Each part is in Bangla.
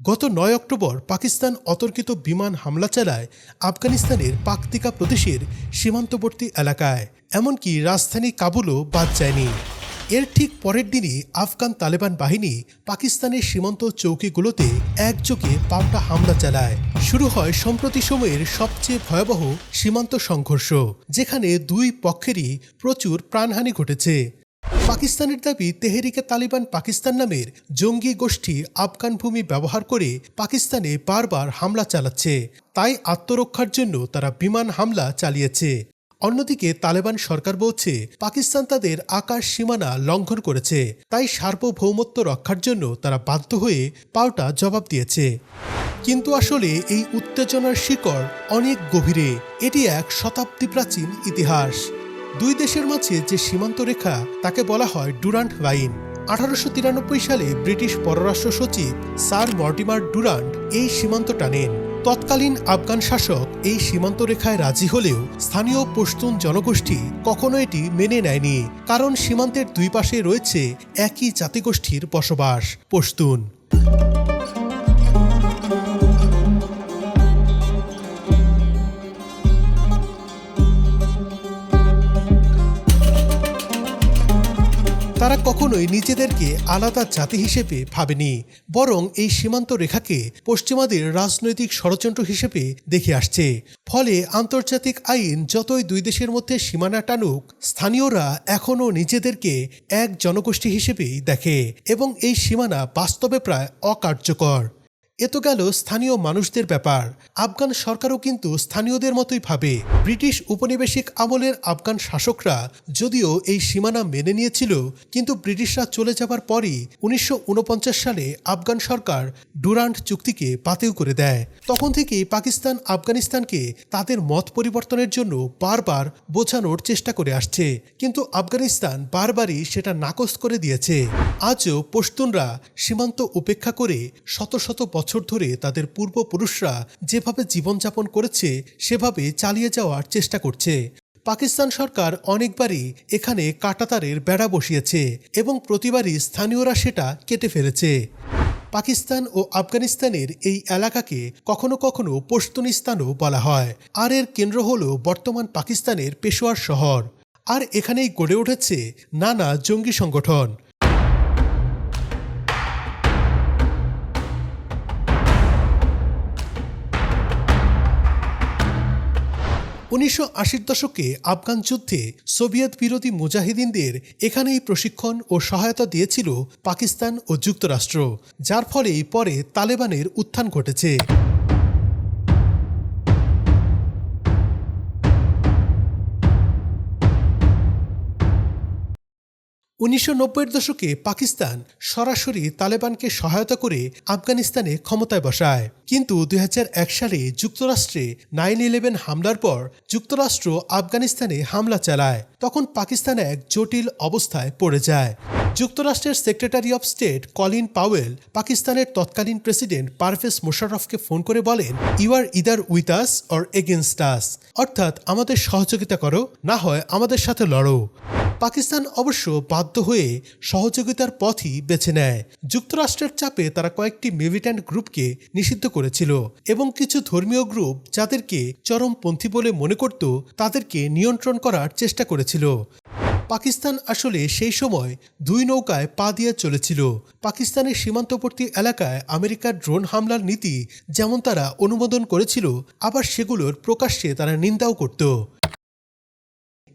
গত নয় অক্টোবর পাকিস্তান অতর্কিত বিমান হামলা চালায় আফগানিস্তানের পাকতিকা প্রদেশের সীমান্তবর্তী এলাকায়। এমনকি রাজধানী কাবুলও বাদ যায়নি। এর ঠিক পরের দিনই আফগান তালেবান বাহিনী পাকিস্তানের সীমান্ত চৌকিগুলোতে একযোগে পাল্টা হামলা চালায়। শুরু হয় সম্প্রতি সময়ের সবচেয়ে ভয়াবহ সীমান্ত সংঘর্ষ, যেখানে দুই পক্ষেরই প্রচুর প্রাণহানি ঘটেছে। পাকিস্তানের দাবি, তেহরিকে তালিবান পাকিস্তান নামের জঙ্গি গোষ্ঠী আফগান ভূমি ব্যবহার করে পাকিস্তানে বারবার হামলা চালাচ্ছে। তাই আত্মরক্ষার জন্য তারা বিমান হামলা চালিয়েছে। অন্যদিকে তালেবান সরকার বলছে, পাকিস্তান তাদের আকাশ সীমানা লঙ্ঘন করেছে। তাই সার্বভৌমত্ব রক্ষার জন্য তারা বাধ্য হয়ে পাল্টা জবাব দিয়েছে। কিন্তু আসলে এই উত্তেজনার শিকড় অনেক গভীরে। এটি এক শতাব্দী প্রাচীন ইতিহাস। দুই দেশের মাঝে যে সীমান্ত রেখা, তাকে বলা হয় ডুরান্ট লাইন। আঠারোশো তিরানব্বই সালে ব্রিটিশ পররাষ্ট্র সচিব স্যার মর্টিমার ডুরান্ট এই সীমান্ত টানেন তৎকালীন আফগান শাসক এই সীমান্ত রেখায় রাজি হলেও স্থানীয় পশতুন জনগোষ্ঠী কখনো এটি মেনে নেয়নি, কারণ সীমান্তের দুই পাশে রয়েছে একই জাতিগোষ্ঠীর বসবাস, পশতুন। তারা কখনোই নিজেদেরকে আলাদা জাতি হিসেবে ভাবেনি, বরং এই সীমান্ত রেখাকে পশ্চিমাদের রাজনৈতিক ষড়যন্ত্র হিসেবে দেখে আসছে। ফলে আন্তর্জাতিক আইন যতই দুই দেশের মধ্যে সীমানা টানুক, স্থানীয়রা এখনও নিজেদেরকে এক জনগোষ্ঠী হিসেবেই দেখে এবং এই সীমানা বাস্তবে প্রায় অকার্যকর। এ তো গেল স্থানীয় মানুষদের ব্যাপার। আফগান সরকারও কিন্তু স্থানীয়দের মতোই ভাবে। ব্রিটিশ উপনিবেশিক আমলের আফগান শাসকরা যদিও এই সীমানা মেনে নিয়েছিল, কিন্তু ব্রিটিশরা চলে যাবার পরই উনিশশো সালে আফগান সরকার ডুরান্ট চুক্তিকে বাতিল করে দেয়। তখন থেকেই পাকিস্তান আফগানিস্তানকে তাদের মত পরিবর্তনের জন্য বারবার বোঝানোর চেষ্টা করে আসছে। কিন্তু আফগানিস্তান বারবারই সেটা নাকচ করে দিয়েছে। আজও পশতুনরা সীমান্ত উপেক্ষা করে শত শত ধরে তাদের পূর্বপুরুষরা যেভাবে জীবনযাপন করেছে, সেভাবে চালিয়ে যাওয়ার চেষ্টা করছে। পাকিস্তান সরকার অনেকবারই এখানে কাটাতারের বেড়া বসিয়েছে এবং প্রতিবারই স্থানীয়রা সেটা কেটে ফেলেছে। পাকিস্তান ও আফগানিস্তানের এই এলাকাকে কখনো কখনো পশতুনিস্তানও বলা হয়। আর এর কেন্দ্র হল বর্তমান পাকিস্তানের পেশোয়ার শহর। আর এখানেই গড়ে উঠেছে নানা জঙ্গি সংগঠন। উনিশশো আশির দশকে আফগান যুদ্ধে সোভিয়েত বিরোধী মুজাহিদিনদের এখানেই প্রশিক্ষণ ও সহায়তা দিয়েছিল পাকিস্তান ও যুক্তরাষ্ট্র, যার ফলেই পরে তালেবানের উত্থান ঘটেছে। উনিশশো নব্বইয়ের দশকে পাকিস্তান সরাসরি তালেবানকে সহায়তা করে আফগানিস্তানে ক্ষমতায় বসায়। কিন্তু দুই হাজার এক সালে যুক্তরাষ্ট্রে নাইন ইলেভেন হামলার পর যুক্তরাষ্ট্র আফগানিস্তানে হামলা চালায়। তখন পাকিস্তান এক জটিল অবস্থায় পড়ে যায়। যুক্তরাষ্ট্রের secretary of state Colin Powell পাকিস্তানের তৎকালীন প্রেসিডেন্ট পারভেজ মোশাররফকে ফোন করে বলেন you are either with us or against us অর্থাৎ আমাদের সহযোগিতা করো, না হয় আমাদের সাথে লড়ো। পাকিস্তান অবশ্য বাধ্য হয়ে সহযোগিতার পথই বেছে নেয়। যুক্তরাষ্ট্রের চাপে তারা কয়েকটি মিলিট্যান্ট গ্রুপকে নিষিদ্ধ করেছিল এবং কিছু ধর্মীয় গ্রুপ যাদেরকে চরমপন্থী বলে মনে করত, তাদেরকে নিয়ন্ত্রণ করার চেষ্টা করেছিল। পাকিস্তান আসলে সেই সময় দুই নৌকায় পা দিয়ে চলেছিল। পাকিস্তানের সীমান্তবর্তী এলাকায় আমেরিকার ড্রোন হামলার নীতি যেমন তারা অনুমোদন করেছিল, আবার সেগুলোর প্রকাশ্যে তারা নিন্দাও করত।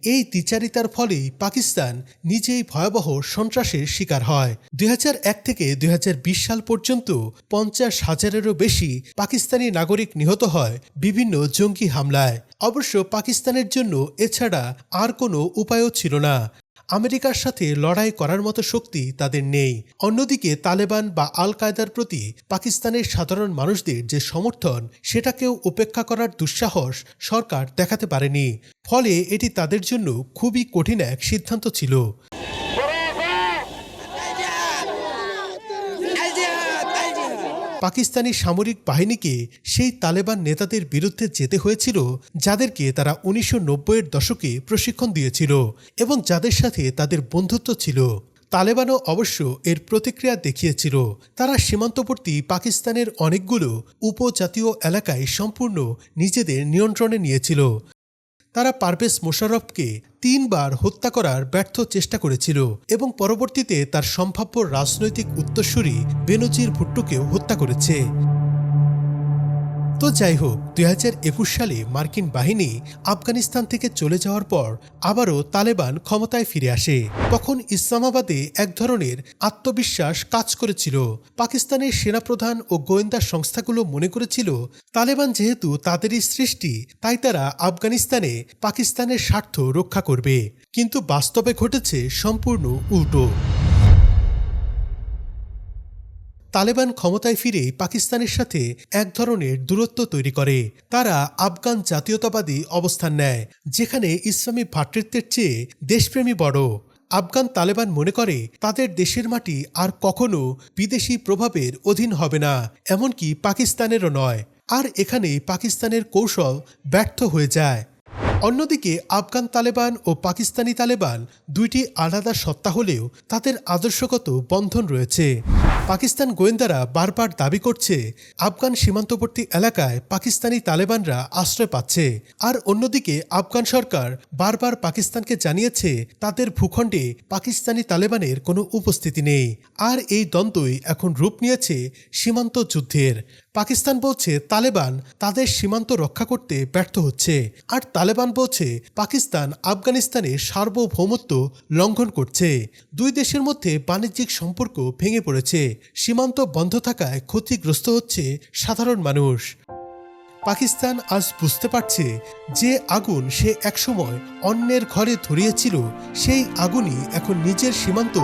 এই তিচারিতার ফলেই পাকিস্তান নিজেই ভয়াবহ সন্ত্রাসের শিকার হয়। দুই হাজার এক থেকে দুই হাজার বিশ সাল পর্যন্ত পঞ্চাশ হাজারেরও বেশি পাকিস্তানি নাগরিক নিহত হয় বিভিন্ন জঙ্গি হামলায়। অবশ্য পাকিস্তানের জন্য এছাড়া আর কোনো উপায়ও ছিল না। আমেরিকার সাথে লড়াই করার মতো শক্তি তাদের নেই। অন্যদিকে, তালেবান বা আল কায়দার প্রতি পাকিস্তানের সাধারণ মানুষদের যে সমর্থন, সেটাকেও উপেক্ষা করার দুঃসাহস সরকার দেখাতে পারেনি। ফলে এটি তাদের জন্য খুবই কঠিন এক সিদ্ধান্ত ছিল। পাকিস্তানি সামরিক বাহিনীকে সেই তালেবান নেতাদের বিরুদ্ধে যেতে হয়েছিল, যাদেরকে তারা উনিশশো নব্বইয়ের দশকে প্রশিক্ষণ দিয়েছিল এবং যাদের সাথে তাদের বন্ধুত্ব ছিল। তালেবানও অবশ্য এর প্রতিক্রিয়া দেখিয়েছিল। তারা সীমান্তবর্তী পাকিস্তানের অনেকগুলো উপজাতীয় এলাকায় সম্পূর্ণ নিজেদের নিয়ন্ত্রণে নিয়েছিল। তারা পারভেজ মোশাররফকে তিনবার হত্যা করার ব্যর্থ চেষ্টা করেছিল এবং পরবর্তীতে তার সম্ভাব্য রাজনৈতিক উত্তরসূরি বেনজির ভুট্টোকেও হত্যা করেছে। তো যাই হোক, দুই হাজার একুশ সালে মার্কিন বাহিনী আফগানিস্তান থেকে চলে যাওয়ার পর আবারও তালেবান ক্ষমতায় ফিরে আসে। তখন ইসলামাবাদে এক ধরনের আত্মবিশ্বাস কাজ করেছিল। পাকিস্তানের সেনাপ্রধান ও গোয়েন্দা সংস্থাগুলো মনে করেছিল, তালেবান যেহেতু তাদেরই সৃষ্টি, তাই তারা আফগানিস্তানে পাকিস্তানের স্বার্থ রক্ষা করবে। কিন্তু বাস্তবে ঘটেছে সম্পূর্ণ উল্টো। তালেবান ক্ষমতায় ফিরে পাকিস্তানের সাথে এক ধরনের দূরত্ব তৈরি করে। তারা আফগান জাতীয়তাবাদী অবস্থান নেয়, যেখানে ইসলামী ভ্রাতৃত্বের চেয়ে দেশপ্রেমী বড়। আফগান তালেবান মনে করে, তাদের দেশের মাটি আর কখনো বিদেশি প্রভাবের অধীন হবে না, এমনকি পাকিস্তানেরও নয়। আর এখানে পাকিস্তানের কৌশল ব্যর্থ হয়ে যায়। অন্যদিকে আফগান তালেবান ও পাকিস্তানি তালেবান দুইটি আলাদা সত্তা হলেও তাদের আদর্শগত বন্ধন রয়েছে। পাকিস্তান গোয়েন্দারা বারবার দাবি করছে, আফগান সীমান্তবর্তী এলাকায় পাকিস্তানি তালেবানরা আশ্রয় পাচ্ছে। আর অন্যদিকে আফগান সরকার বারবার পাকিস্তানকে জানিয়েছে, তাদের ভূখণ্ডে পাকিস্তানি তালেবানের কোনো উপস্থিতি নেই। আর এই দ্বন্দ্বই এখন রূপ নিয়েছে সীমান্ত যুদ্ধের। পাকিস্তান বলছে তালেবান তাদের সীমান্ত রক্ষা করতে ব্যর্থ হচ্ছে। আর তালেবান বলছে পাকিস্তান আফগানিস্তানের সার্বভৌমত্ব লঙ্ঘন করছে। দুই দেশের মধ্যে বাণিজ্যিক সম্পর্ক ভেঙে পড়েছে। সীমান্ত বন্ধ থাকায় ক্ষতিগ্রস্ত হচ্ছে সাধারণ মানুষ। পাকিস্তান আজ বুঝতে পারছে যে আগুন সে একসময় অন্যের ঘরে ধরিয়েছিল, সেই আগুনই এখন নিজের সীমান্ত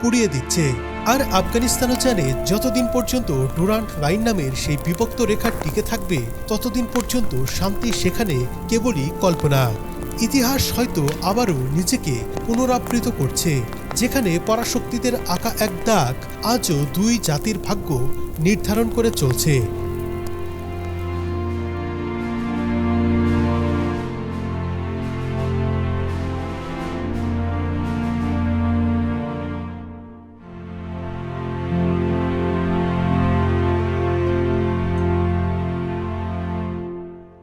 পুড়িয়ে দিচ্ছে। আর আফগানিস্তানও জানে যতদিন পর্যন্ত ডুরান্ট লাইন নামের সেই বিভক্ত রেখা টিকে থাকবে, ততদিন পর্যন্ত শান্তি সেখানে কেবলই কল্পনা। ইতিহাস হয়তো আবারও নিজেকে পুনরাবৃত করছে, যেখানে পরাশক্তিদের আঁকা এক দাগ আজও দুই জাতির ভাগ্য নির্ধারণ করে চলছে।